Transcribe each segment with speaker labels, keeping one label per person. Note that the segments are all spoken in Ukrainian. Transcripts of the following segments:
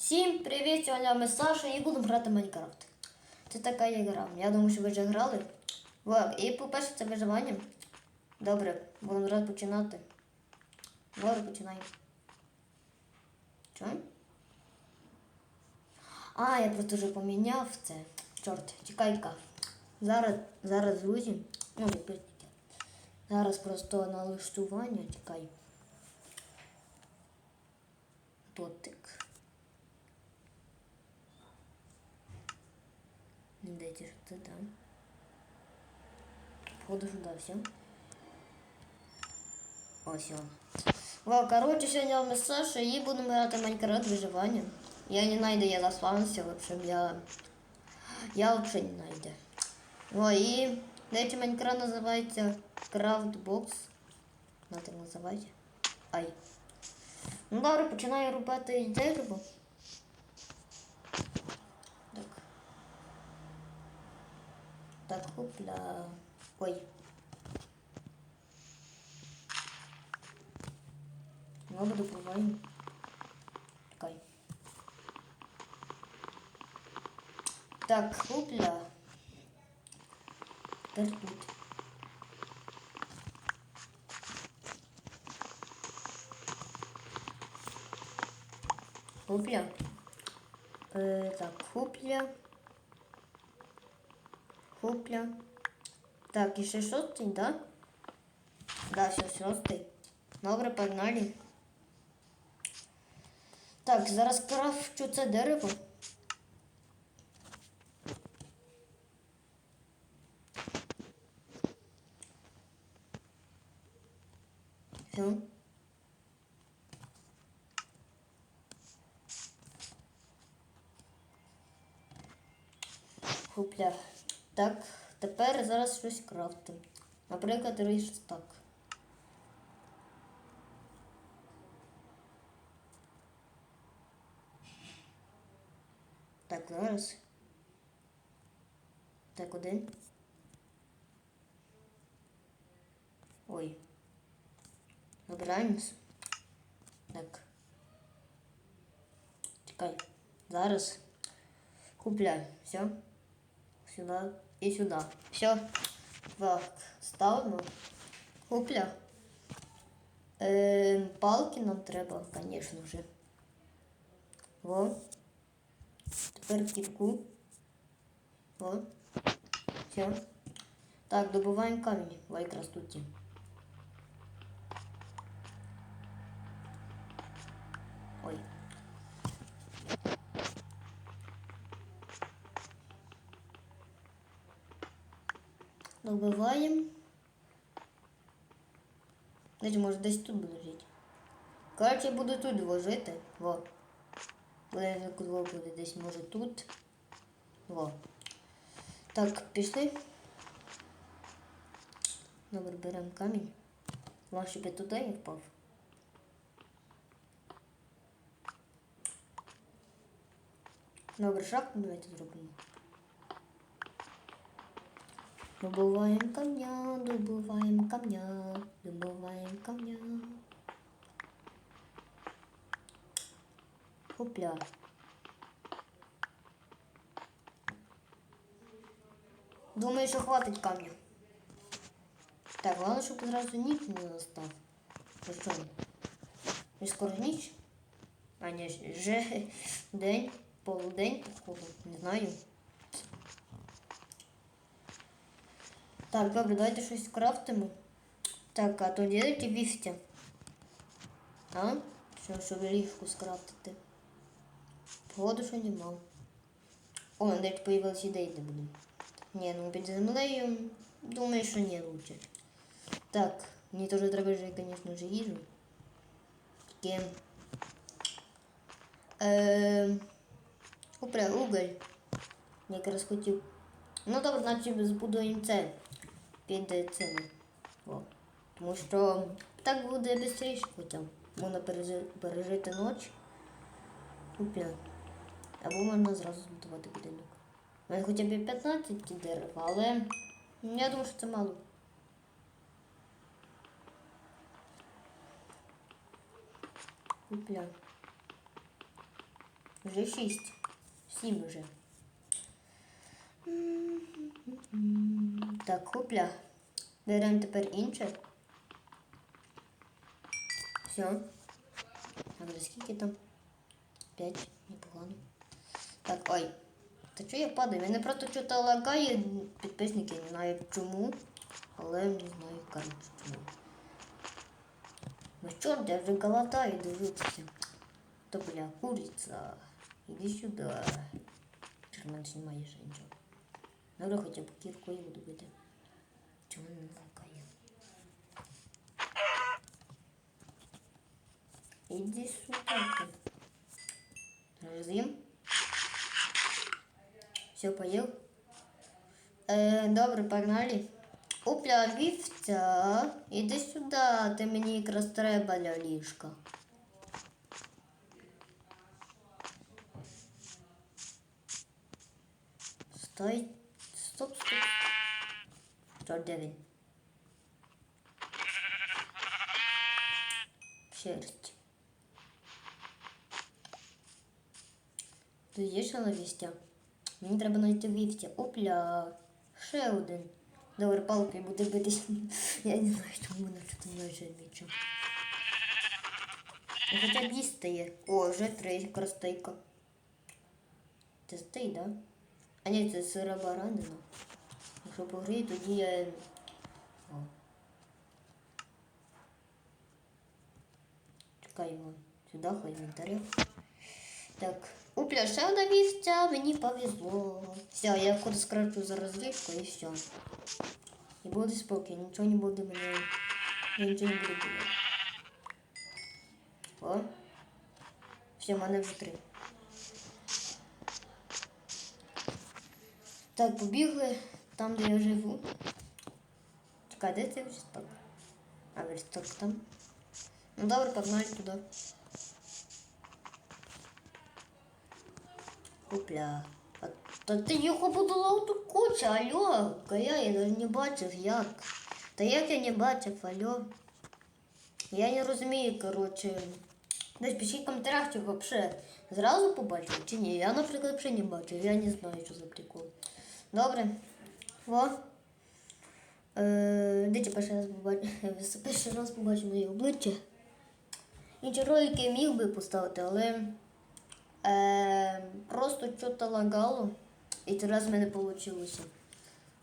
Speaker 1: Всім привіт! Сьогодні ми Саша і будемо грати в Майнкрафт. Це така ігра. Я думаю, що ви вже грали. Во, І по-перше, це виживання. Добре, будемо зараз починати. Добре, починаємо. Що? А, я просто вже поміняв це. Чорт, чекай-ка. Зараз, зараз, друзі. Ну, пишіть. Зараз просто налаштування, чекай. Дотик. Не дайте, що це там. Походу сюди все. Ось он. Во, короче, сьогодні ми з Сашою і будемо грати в Майнкрафт виживання. Я не знаю, де я засланився, в общем, я... Я вообще не знайду. О, і, до речі, Майнкрафт називається Craftbox. На так називається. Ай. Ну добре, починаю рубати дерево. Так. Так, хопля. Ой. Ну, добуваємо. Чекай. Так, хопля. Тепер тут. Хопля. Е, так, хопля. Хопля. Так, і ще шостий, да? Да, все, шостий. Добре, погнали. Так, зараз крафчу це дерево. Все. Хопля. Так, тепер зараз щось крафтим. Наприклад, ріж так. Так, зараз. Так, один. Ой. Набираємось. Так. Чекай. Зараз. Купляю. Все. Сюда и сюда. Все. Так, ставимо. Купля. Е, палки нам треба, конечно же. Во. Тепер кірку. Во. Все. Так, добуваємо камінь. в тут. є. Ой. Добиваємо. Десь може десь тут буду жити. Коротше, я буду тут ложити. Во. Буде кругло буде десь може тут. Во. Так, пішли. Добре, беремо камінь. Вам, щоб я туди не впав. Добре, шаг давайте зробимо. Добуваємо камня, добуваємо камня, добуваємо камня. Хопля. Думаю, що хватить камня. Так, головне, щоб одразу ніч не настав. Ну що? І скоро ніч? А ні, вже день, полудень, походу, не знаю. Так, добре, давайте щось крафтимо. Так, а то ділите вівця. А? Що, щоб ліжку скрафтити. Погоду, що не мав. О, навіть появилась ідея, де будемо. Ні, ну під землею, думаю, що не лучше. Так, мені теж треба же, звісно ж, їжу. Таке. Е, уголь. Я якраз хотів. Ну добре, значить збудуємо це під цим. О. Тому що так буде швидше б. Можна пережи- пережити ніч. Купля. Або можна зразу збудувати будинок. У мене хоча б 15 дерев, але я думаю, що це мало. Купля. Вже шість. Сім вже. Так, хопля. Беремо тепер інше. Все. А вже скільки там? П'ять. Непогано. Так, ой. Та чого я падаю? Мене просто чого лагає підписники, не знаю чому. Але не знаю, кажуть, чому. Ну чорт, я вже голодаю, дивитися. То бля, куриця. Іди сюди. Чого мене знімає ще нічого. Добре, хоча б кіркою буду бити. Чому не лакає? Іди сюди. Роз'їм. Все, поел. Е, добре, погнали. Опля, вівця. Іди сюди, ти мені якраз треба для ліжка. Стой. Стоп, стоп. Де він? Шерсть. Тут є вівця? Мені треба знайти вівця. Опля. Ще один. Добре, палкою буде битись. Я не знаю, чому що там майже нічого. Ну, Хоча б їсти. О, вже три якраз стейка. Це стей, да? А ні, це сира баранина. Якщо погріє, тоді я. О. Чекай його сюди, хай інвентаря. Так, Упля, ще одна вівця, мені повезло. Все, я входу скрачу зараз ліжко і все. І буде спокій, нічого не буде. Я нічого не буду. О. Все, в мене вже три. Так, побігли там, де я живу. Чекай, де це верстак? А верстак там. Ну добре, погнали туди. Опля. А, та ти його будував ту кучу, алло. Кая, я навіть не бачив, як. Та як я не бачив, алло. Я не розумію, коротше. Десь пишіть в коментарях, чи вообще зразу побачив, чи ні. Я, наприклад, взагалі не бачив, я не знаю, що за прикол. Добре. О. Е, Дайте перший раз побачив, перший раз побачив моє обличчя. Інші ролики я міг би поставити, але е, просто що-то лагало. І цей раз в мене вийшло.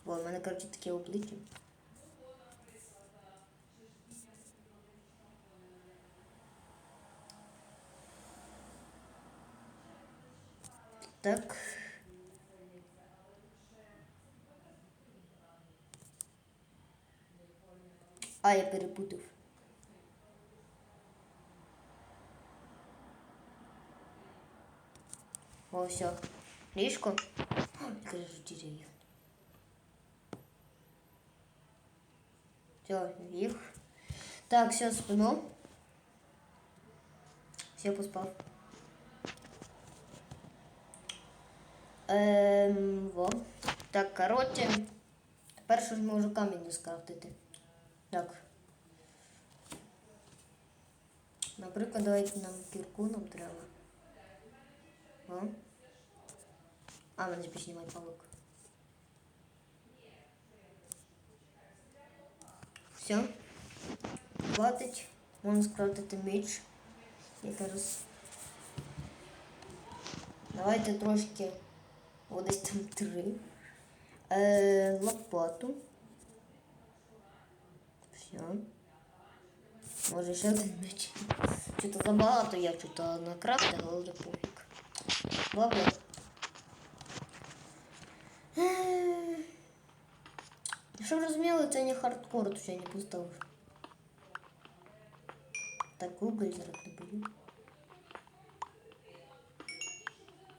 Speaker 1: Бо в мене, коротше, таке обличчя. Так. А, я перепутав. О, все. Ліжко. Кажу, дерев'я. Все, ліг. Так, все, спину. Все, поспав. Ем, во. Так, коротше. Тепер що ж можу камінь скрафтити. Так. Наприклад, давайте нам кірку нам треба. О. А, мене ж більше немає палок. Все. Хватить. Можна скрафтити меч. Якраз. Давайте трошки. О, десь там три. Е, лопату. Все. Може ще один меч. Що-то забагато я що-то накрафтив, але пофіг. Добре. Щоб розуміли, це не хардкор, то я не поставив. Так, Google зараз не буду.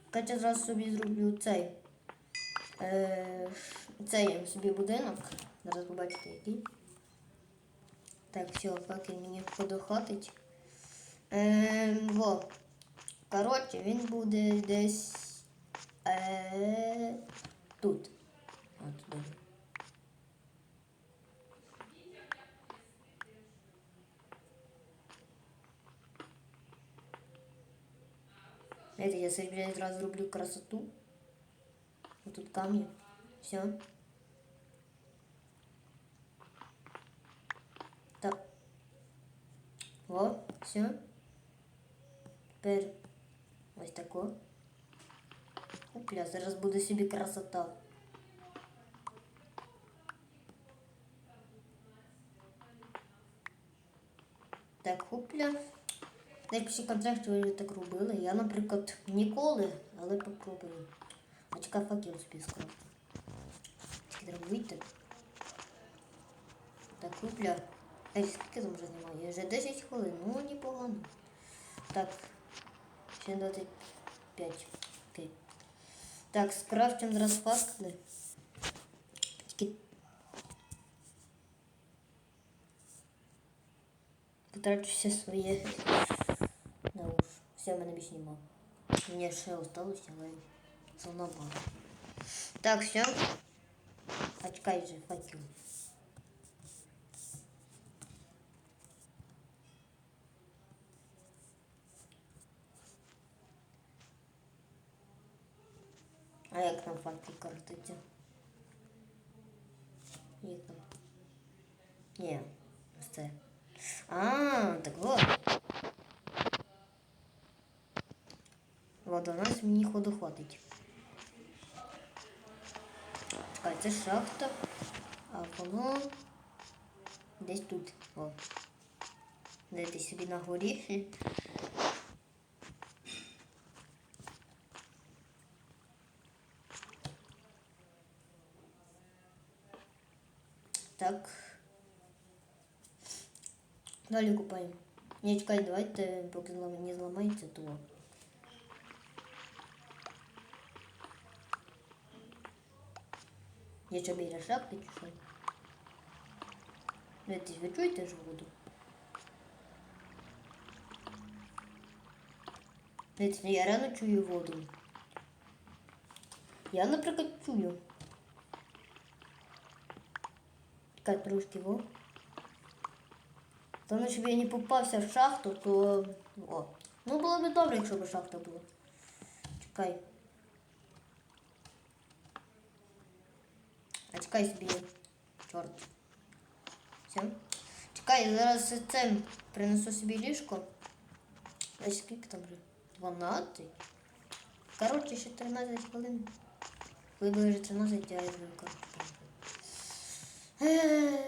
Speaker 1: Катя зразу собі зроблю цей. Е, цей собі будинок. Зараз побачите який. Так, все, поки мені подохатить. Е, во. Коротше, він буде десь е, тут. От туди. Знаєте, я собі одразу роблю красоту. Вот тут камни. Все. Все. Тепер ось тако. Опля, зараз буде собі красота. Так, хупля. Напишіть контракт, що ви так робили. Я, наприклад, ніколи, але попробую. А чекай факел списку. Тільки треба вийти. Так, хупля. Ей, скільки там вже немає? Вже 10 хвилин, ну непогано. Так, ще 25. Так, скрафтим факели. Потрачу все своє. Да уж, все мене більше нема. Мені ще осталось, але зона мало. Так, все. А чекай же, факел. А як нам факел крутиться? Як там? Ні, це. А, так вот. Вот у нас мені ходу хватить. Чекай, це шахта, а воно десь тут. О. Де собі на горі. Так. Далі купаємо. Ні, чекай, давайте, поки не зламається, то. Я що біля шапки чи що? Дивіться, ви чуєте ж воду? Дивіться, я рано чую воду. Я, наприклад, чую. Чекай трошки во. Тому щоб я не попався в шахту, то. О. Ну було б добре, якщо б шахта була. Чекай. А чекай собі. Чорт. Все. Чекай, зараз це принесу собі ліжко. А скільки там вже? 12. Коротше, ще 13 хвилин. Буде вже 13, я вже коротше. Еee.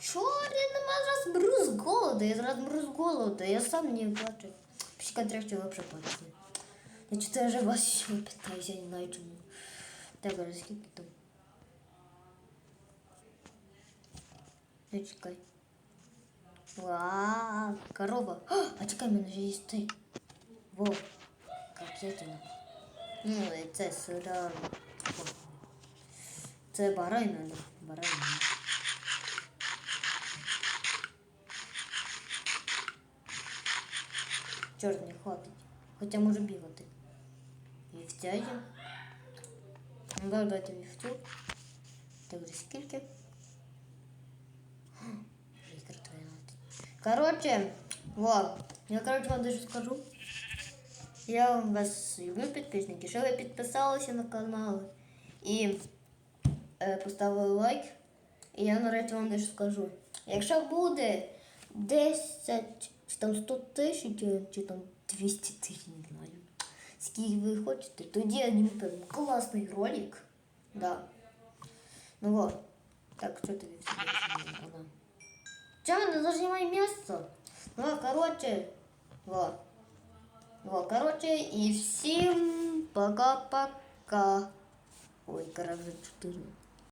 Speaker 1: Чого я нема зараз мру з голоду? Я зараз мру з голоду, я сам не бачу. Пішка трещу вообще бачити. Я читаю вже вас ще питаюся, я не знаю чому. Так, а скільки там? Не чекай. Ва, корова. А, а чекай, в мене вже є цей. Во, капсетина. Ну, це сира. Це барай надо. Барай. Чорт, не хватить. Хоча можу бігати. Вівця є. Ну, давай дати вівцю. Скільки? Літр 12. Короче, вот. Я, короче, вам даже скажу. Я вас люблю, підписники. Що ви підписалися на канал і е, поставили лайк. І я нарешті вам дещо скажу. Якщо буде 10 чи там 100 тисяч, чи там 200 тисяч, не знаю. Скільки ви хочете, тоді я зніму класний ролик. Да. Ну вот. Так, что ты она? Чё, она занимай место? Ну, короче, вот. Вот, короче, и всем пока-пока. Ой, короче, 4.